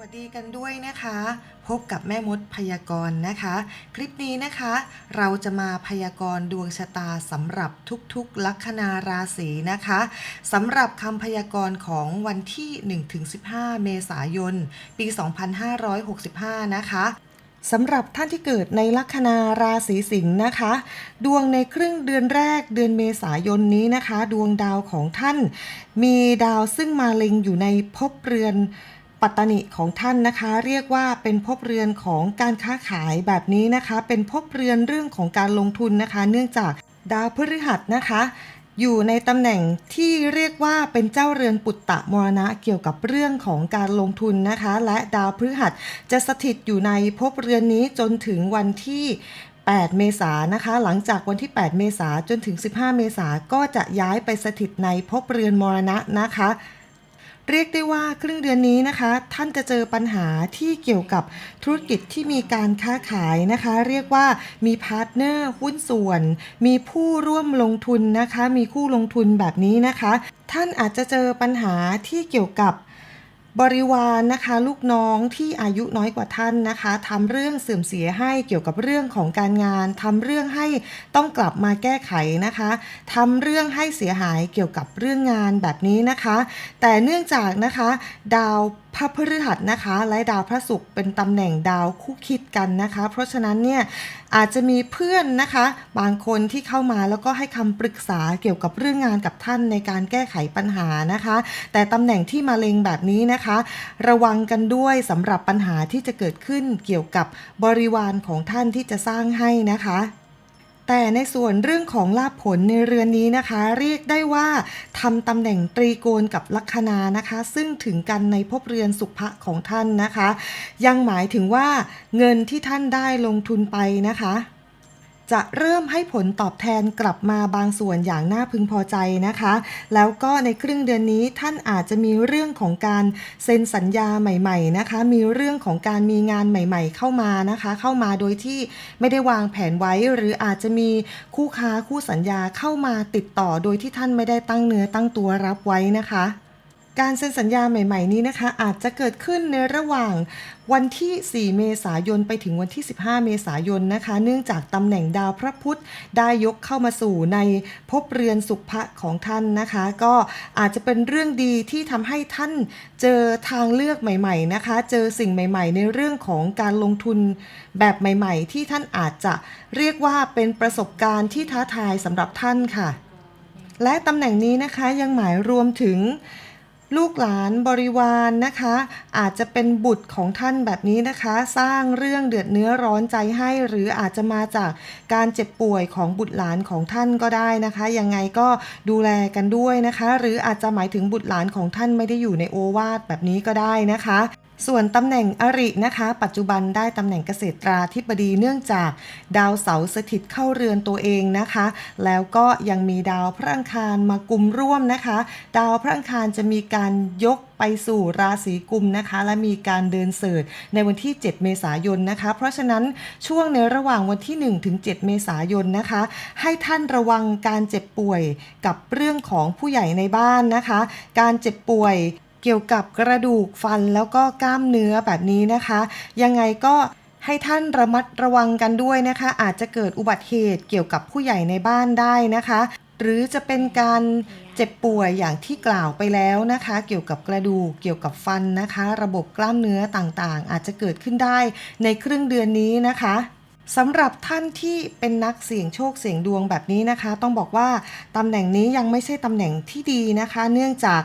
วัสดีกันด้วยนะคะ พบกับแม่มดพยากรณ์นะคะ คลิปนี้นะคะ เราจะมาพยากรณ์ดวงชะตาสำหรับทุกๆลัคนาราศีนะคะสำหรับคำพยากรณ์ของวันที่ 1-15 เมษายน ปี 2565 นะคะสำหรับท่านที่เกิดในลัคนาราศีสิงห์นะคะ ดวงในครึ่งเดือนแรกเดือนเมษายนนี้นะคะ ดวงดาวของท่าน มีดาวซึ่งมาเล็งอยู่ในภพเรือน ปัตตนิของท่านนะคะ เรียกว่าเป็นภพเรือนของการค้าขายแบบนี้นะคะ เป็นภพเรือนเรื่องของการลงทุนนะคะ เนื่องจากดาวพฤหัสนะคะอยู่ในตำแหน่งที่เรียกว่าเป็นเจ้าเรือนปุตตะมรณะเกี่ยวกับเรื่องของการลงทุนนะคะ และดาวพฤหัสจะสถิตอยู่ในภพเรือนนี้จนถึงวันที่ 8 เมษายนนะคะ หลังจากวันที่ 8 เมษายนจนถึง 15 เมษายนก็จะย้ายไปสถิตในภพเรือนมรณะนะคะ เรียกได้ว่าครึ่งเดือนนี้นะคะ ท่านจะเจอปัญหาที่เกี่ยวกับธุรกิจที่มีการค้าขายนะคะ เรียกว่ามีพาร์ทเนอร์หุ้นส่วน มีผู้ร่วมลงทุนนะคะ มีคู่ลงทุนแบบนี้นะคะ ท่านอาจจะเจอปัญหาที่เกี่ยวกับ บริวารนะคะลูกน้องที่อายุน้อยกว่าท่านนะคะทำเรื่องเสื่อมเสียให้เกี่ยวกับเรื่องของการงานทำเรื่องให้ต้องกลับมาแก้ไขนะคะทำเรื่องให้เสียหายเกี่ยวกับเรื่องงานแบบนี้นะคะ แต่เนื่องจากนะคะ ดาว พระพฤหัสนะคะและดาวพระศุกร์เป็นตำแหน่งดาวคู่คิดกันนะคะ เพราะฉะนั้นเนี่ยอาจจะมีเพื่อนนะคะ บางคนที่เข้ามาแล้วก็ให้คำปรึกษาเกี่ยวกับเรื่องงานกับท่านในการแก้ไขปัญหานะคะ แต่ตำแหน่งที่มาเลงแบบนี้นะคะ ระวังกันด้วยสำหรับปัญหาที่จะเกิดขึ้นเกี่ยวกับบริวารของท่านที่จะสร้างให้นะคะ แต่ในส่วนเรื่องของลาภผลในเรือนนี้นะคะ เรียกได้ว่าทำตำแหน่งตรีโกณกับลัคนานะคะ ซึ่งถึงกันในภพเรือนสุภะของท่านนะคะ ยังหมายถึงว่าเงินที่ท่านได้ลงทุนไปนะคะ จะเริ่มให้ผลตอบแทนกลับมาบางส่วนอย่างน่าพึงพอใจนะคะ แล้วก็ในครึ่งเดือนนี้ท่านอาจจะมีเรื่องของการเซ็นสัญญาใหม่ๆนะคะ มีเรื่องของการมีงานใหม่ ๆ เข้ามานะคะ เข้ามาโดยที่ไม่ได้วางแผนไว้ หรืออาจจะมีคู่ค้าคู่สัญญาเข้ามาติดต่อโดยที่ท่านไม่ได้ตั้งเนื้อตั้งตัวรับไว้นะคะ การเซ็นสัญญาใหม่ ๆ นี้นะคะ อาจจะเกิดขึ้นในระหว่างวันที่ 4 เมษายนไปถึงวันที่ 15 เมษายนนะคะ เนื่องจากตำแหน่งดาวพระพุธได้ยกเข้ามาสู่ในภพเรือนสุภะของท่านนะคะ ก็อาจจะเป็นเรื่องดีที่ทำให้ท่านเจอทางเลือกใหม่ๆนะคะ เจอสิ่งใหม่ ๆ ในเรื่องของการลงทุนแบบใหม่ ๆ ที่ท่านอาจจะเรียกว่าเป็นประสบการณ์ที่ท้าทายสำหรับท่านค่ะ และตำแหน่งนี้นะคะยังหมายรวมถึง ลูกหลานบริวารนนะคะ อาจจะเป็นบุตรของท่านแบบนี้นะคะ สร้างเรื่องเดือดเนื้อร้อนใจให้ หรืออาจจะมาจากการเจ็บป่วยของบุตรหลานของท่านก็ได้นะคะยังไงก็ดูแลกันด้วยนะคะ หรืออาจจะหมายถึงบุตรหลานของท่านไม่ได้อยู่ในโอวาทแบบนี้ก็ได้นะคะ ส่วนตำแหน่งอรินะคะ ปัจจุบันได้ตำแหน่งเกษตราธิบดีเนื่องจากดาวเสาร์สถิตเข้าเรือนตัวเองนะคะ แล้วก็ยังมีดาวพระอังคารมากุมร่วมนะคะ ดาวพระอังคารจะมีการยกไปสู่ราศีกุมนะคะ และมีการเดินเสิร์ชในวันที่ 7 เมษายนนะคะ เพราะฉะนั้นช่วงในระหว่างวันที่ 1 ถึง 7 เมษายนนะคะ ให้ท่านระวังการเจ็บป่วยกับเรื่องของผู้ใหญ่ในบ้านนะคะ การเจ็บป่วย เกี่ยวกับกระดูกฟันแล้วก็กล้ามเนื้อแบบนี้นะคะ ยังไงก็ให้ท่านระมัดระวังกันด้วยนะคะ อาจจะเกิดอุบัติเหตุเกี่ยวกับผู้ใหญ่ในบ้านได้นะคะ หรือจะเป็นการเจ็บป่วยอย่างที่กล่าวไปแล้วนะคะ เกี่ยวกับกระดูกเกี่ยวกับฟันนะคะ ระบบกล้ามเนื้อต่างๆ อาจจะเกิดขึ้นได้ในครึ่งเดือนนี้นะคะสำหรับท่านที่เป็นนักเสี่ยงโชคเสี่ยงดวงแบบนี้นะคะ ต้องบอกว่าตำแหน่งนี้ยังไม่ใช่ตำแหน่งที่ดีนะคะ เนื่องจาก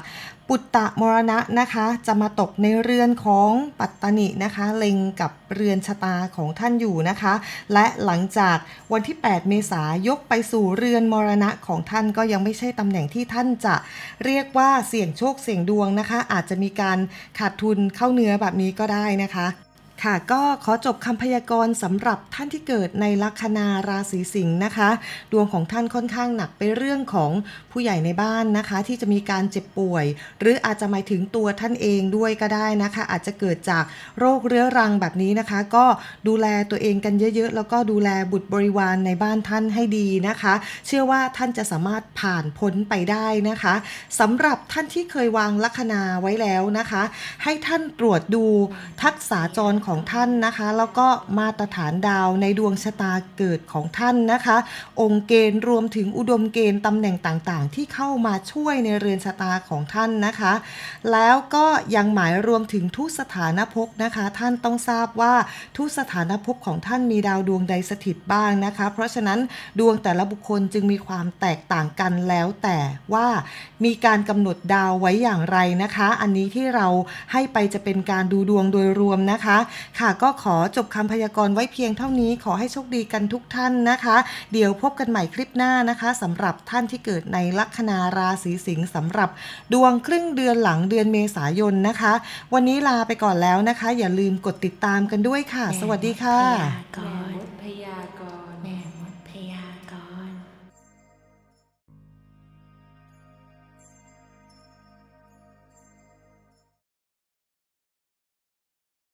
ปุตตะมรณะนะคะ จะมาตกในเรือนของปัตตนินะคะเล็งกับเรือนชะตาของท่านอยู่นะคะ และหลังจากวันที่ 8 เมษายกไปสู่เรือนมรณะของท่านก็ยังไม่ใช่ตำแหน่งที่ท่านจะเรียกว่าเสี่ยงโชคเสี่ยงดวงนะคะ อาจจะมีการขาดทุนเข้าเนื้อแบบนี้ก็ได้นะคะ ค่ะก็ขอจบคำพยากรณ์สำหรับท่านที่เกิดในลัคนาราศีสิงห์นะคะ ดวงของท่านค่อนข้างหนักไปเรื่องของผู้ใหญ่ในบ้านนะคะ ที่จะมีการเจ็บป่วย หรืออาจจะหมายถึงตัวท่านเองด้วยก็ได้นะคะ อาจจะเกิดจากโรคเรื้อรังแบบนี้นะคะ ก็ดูแลตัวเองกันเยอะๆ แล้วก็ดูแลบุตรบริวารในบ้านท่านให้ดีนะคะ เชื่อว่าท่านจะสามารถผ่านพ้นไปได้นะคะสำหรับท่านที่เคยวางลัคนาไว้แล้วนะคะ ให้ท่านตรวจดูทักษะจรของของท่านนะคะ แล้วก็มาตรฐานดาวในดวงชะตาเกิดของท่านนะคะ องค์เกณฑ์รวมถึงอุดมเกณฑ์ตำแหน่งต่างๆ ที่เข้ามาช่วยในเรือนชะตาของท่านนะคะ แล้วก็ยังหมายรวมถึงทุสถานภพนะคะ ท่านต้องทราบว่าทุสถานภพของท่านมีดาวดวงใดสถิตบ้างนะคะ เพราะฉะนั้นดวงแต่ละบุคคลจึงมีความแตกต่างกันแล้วแต่ว่ามีการกำหนดดาวไว้อย่างไรนะคะ อันนี้ที่เราให้ไปจะเป็นการดูดวงโดยรวมนะคะค่ะก็ขอจบคำพยากรณ์ไว้เพียงเท่านี้ขอให้โชคดีกันทุกท่านนะคะ เดี๋ยวพบกันใหม่คลิปหน้านะคะสำหรับท่านที่เกิดในลัคนาราศีสิงห์สำหรับดวงครึ่งเดือนหลังเดือนเมษายนนะคะ วันนี้ลาไปก่อนแล้วนะคะ อย่าลืมกดติดตามกันด้วยค่ะ สวัสดีค่ะ พยากรณ์